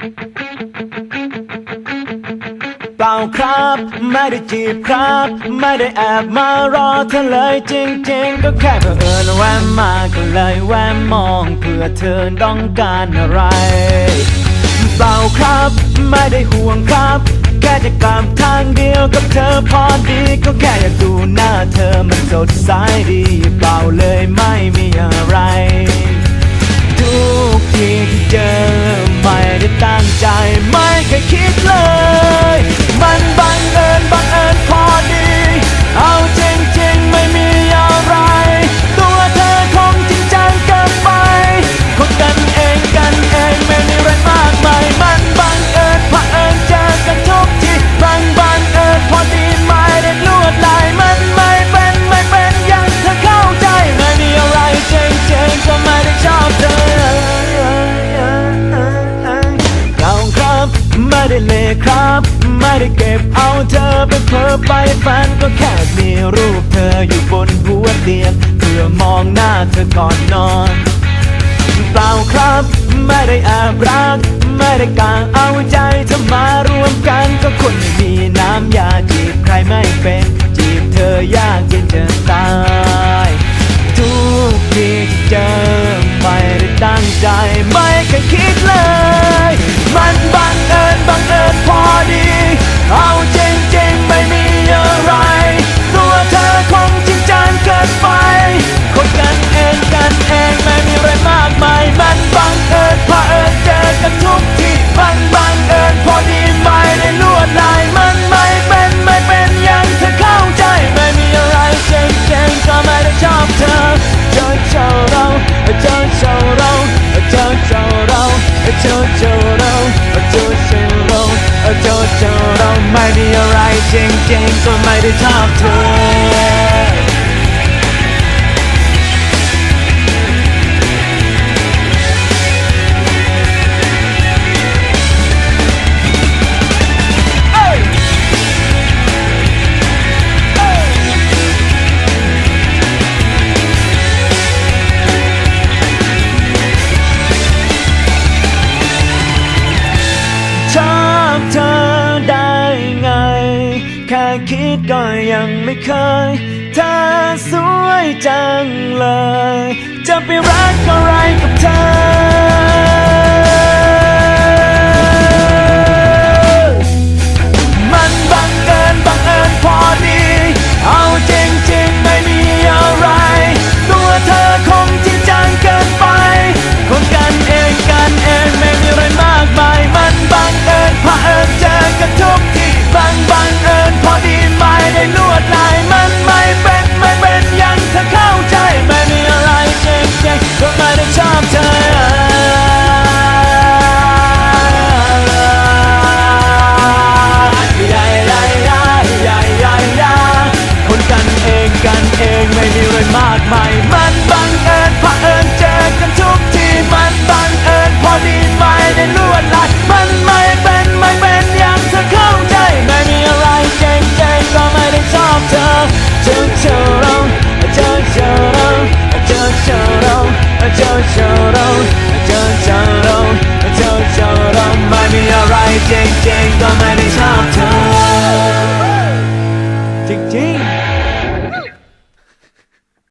เปล่าครับ ไม่ได้จีบครับ ไม่ได้แอบมารอเธอเลยจริงๆ ก็แค่เผอิญแวะมาก็เลยแวะมองเพื่อเธอต้องการอะไรเปล่าครับ ไม่ได้ห่วงครับ แค่จะกลับทางเดียวกับเธอพอดีก็แค่อยากดูหน้า ไม่ได้เก็บเอาเธอไปเพ้อไปฝันก็แค่มีรูปเธออยู่บนหัวเตียงเพื่อมองหน้าเธอก่อนนอน เปล่าครับ ไม่ได้แอบรัก ไม่ได้กางเอาใจเธอมารวมกันก็คนไม่มีน้ำยาจีบใครไม่เป็น จีบเธอยากเย็นจะตาย ทุกทีที่เจอไม่ได้ตั้งใจไม่เคยคิดเลย เจริงๆก็ไม่ได้ชอบเธอ ก็ยังไม่เคยเธอสวยจังเลย จะไป change, change.